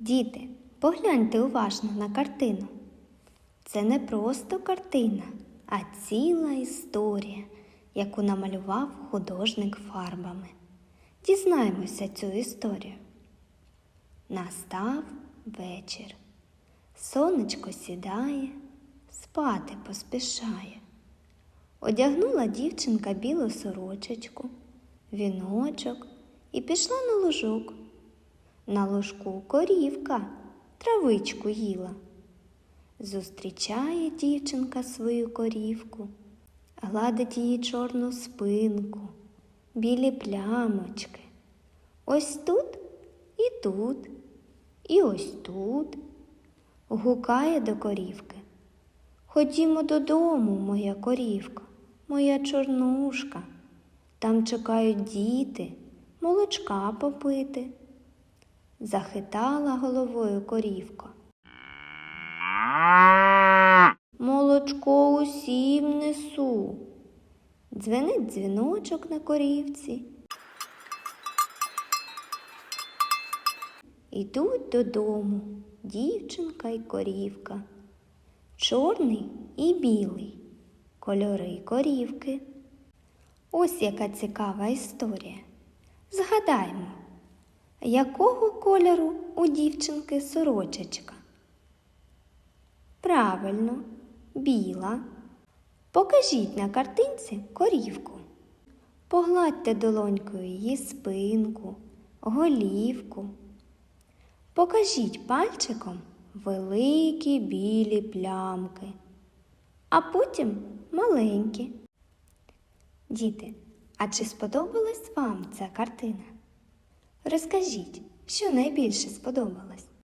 Діти, погляньте уважно на картину. Це не просто картина, а ціла історія, яку намалював художник фарбами. Дізнаємося цю історію. Настав вечір. Сонечко сідає, спати поспішає. Одягнула дівчинка білу сорочечку, віночок і пішла на лужок. На ложку корівка травичку їла. Зустрічає дівчинка свою корівку, гладить її чорну спинку, білі плямочки. Ось тут і тут, і ось тут. Гукає до корівки. Ходімо додому, моя корівка, моя чорнушка. Там чекають діти, молочка попити. Захитала головою корівка. Молочко усім несу. Дзвенить дзвіночок на корівці. Ідуть додому дівчинка й корівка. Чорний і білий кольори корівки. Ось яка цікава історія. Згадаймо, якого кольору у дівчинки сорочечка? Правильно, біла. Покажіть на картинці корівку. Погладьте долонькою її спинку, голівку. Покажіть пальчиком великі білі плямки, а потім маленькі. Діти, а чи сподобалась вам ця картина? Розкажіть, що найбільше сподобалось?